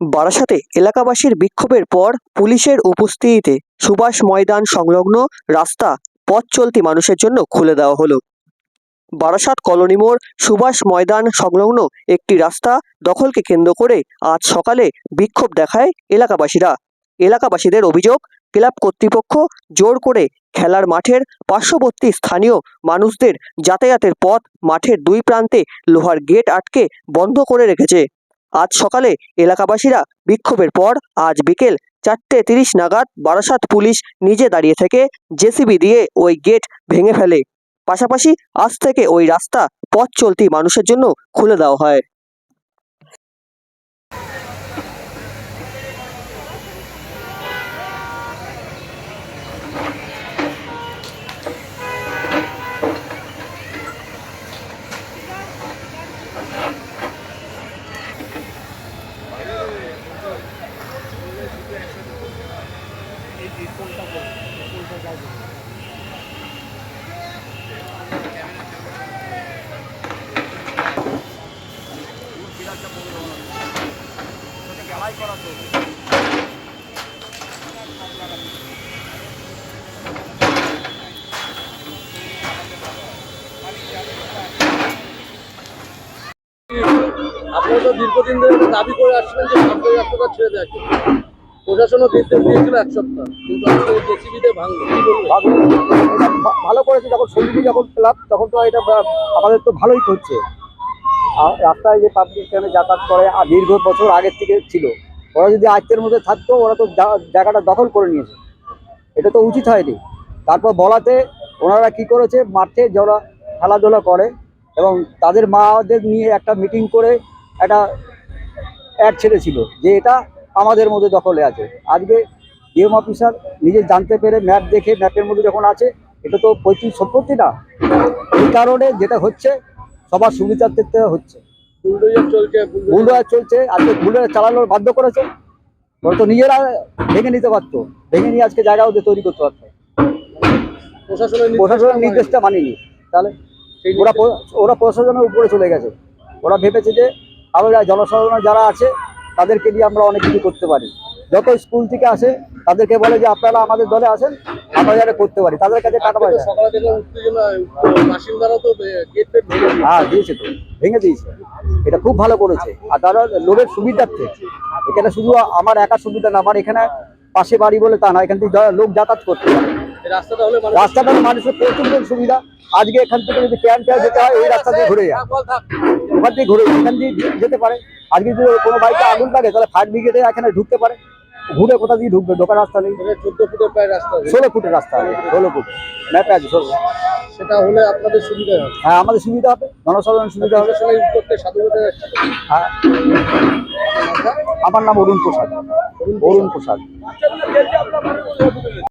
বারাসাতে এলাকাবাসীর বিক্ষোভের পর পুলিশের উপস্থিতিতে সুভাষ ময়দান সংলগ্ন রাস্তা পথ চলতি মানুষের জন্য খুলে দেওয়া হলো। বারাসাত কলোনি মোড় সুভাষ ময়দান সংলগ্ন একটি রাস্তা দখলকে কেন্দ্র করে আজ সকালে বিক্ষোভ দেখায় এলাকাবাসীরা। এলাকাবাসীদের অভিযোগ, ক্লাব কর্তৃপক্ষ জোর করে খেলার মাঠের পার্শ্ববর্তী স্থানীয় মানুষদের যাতায়াতের পথ মাঠের দুই প্রান্তে লোহার গেট আটকে বন্ধ করে রেখেছে। আজ সকালে এলাকাবাসীরা বিক্ষোভের পর আজ বিকেল চারটে তিরিশ নাগাদ বারাসাত পুলিশ নিজে দাঁড়িয়ে থেকে জেসিবি দিয়ে ওই গেট ভেঙে ফেলে। পাশাপাশি আজ থেকে ওই রাস্তা পথ চলতি মানুষের জন্য খুলে দেওয়া হয়। আপনারা তো দীর্ঘদিন ধরে দাবি করে আসছিলেন যে সরকারি রাস্তাটা ছেড়ে জন্য। প্রশাসনও নির্দেশ দিয়েছিল এক সপ্তাহ, কিন্তু ভালো করেছে যখন সঙ্গীতি যখন পেলাম তখন তো এটা আমাদের তো ভালোই হচ্ছে আর রাস্তায় যে পাবলিক ট্রেনে যাতায়াত করে, আর দীর্ঘ বছর আগের থেকে ছিল। ওরা যদি আয়ত্তের মধ্যে থাকতো, ওরা তো জায়গাটা দখল করে নিয়েছে। এটা তো উচিত হয়নি। তারপর বলাতে ওনারা কি করেছে, মাঠে যারা খেলাধুলা করে এবং তাদের মাদের নিয়ে একটা মিটিং করে একটা অ্যাড ছেড়েছিল যে এটা আমাদের মধ্যে দখলে আছে। আজকে ডিএম অফিসার নিজে জানতে পেরে ম্যাপ দেখে ম্যাপের মধ্যে যখন আছে এটা তো পৈতৃক সম্পত্তি না। এই কারণে যেটা হচ্ছে সবার সুবিধার্থে হচ্ছে। বুলডোজার চলছে আজকে বুলডোজার চালানোর বাধ্য করেছে। ওরা তো নিজেরা ভেঙে নিতে পারতো। ভেঙে নিয়ে আজকে জায়গা ওদের তৈরি করতে পারতো। প্রশাসনের নির্দেশটা মানেনি। তাহলে ওরা ওরা প্রশাসনের উপরে চলে গেছে। ওরা ভেবেছে যে আমরা জনসাধারণ যারা আছে তাদেরকে দিয়ে আমরা অনেক কিছু করতে পারি। যত স্কুল থেকে আসে, তাদেরকে বলে যে আপনারা আমাদের দলে আসেন আমরা যারা করতে পারি। তাদের কাছে টাকা দিয়েছে। হ্যাঁ দিয়েছে তো। ভেঙে দিয়েছে। এটা খুব ভালো করেছে। আর তারা লোকের সুবিধার্থে। এখানে শুধু আমার একার সুবিধা না, আমার এখানে পাশে বাড়ি বলে তা না, এখান থেকে লোক যাতায়াত করতে পারে। রাস্তাটা হলে মানুষের প্রচুর সুবিধা। আজকে এখান থেকে যদি ট্যান যেতে হয় ওই রাস্তা দিয়ে ঘুরে যায় ওখান থেকে ঘুরে এখান দিয়ে যেতে পারে। আজকে যদি কোনো বাইকে আগুন লাগে তাহলে ফায়ার ব্রিগেডে এখানে ঢুকতে পারে। ঘুরে কোথা দিয়ে ঢুকবে? ঢোকার রাস্তা নেই। চোদ্দ ফুটের প্রায় রাস্তা। ষোলো ফুটের রাস্তা ষোলো ফুট। ম্যাপে আছে ষোলো সেটা হলে আপনাদের সুবিধা হবে। হ্যাঁ আমাদের সুবিধা হবে জনসাধারণ সুবিধা হবে। প্রশাসনের উত্তরটা সাধুবাদ হ্যাঁ। আমার নাম অরুণ প্রসাদ। অরুণ প্রসাদ।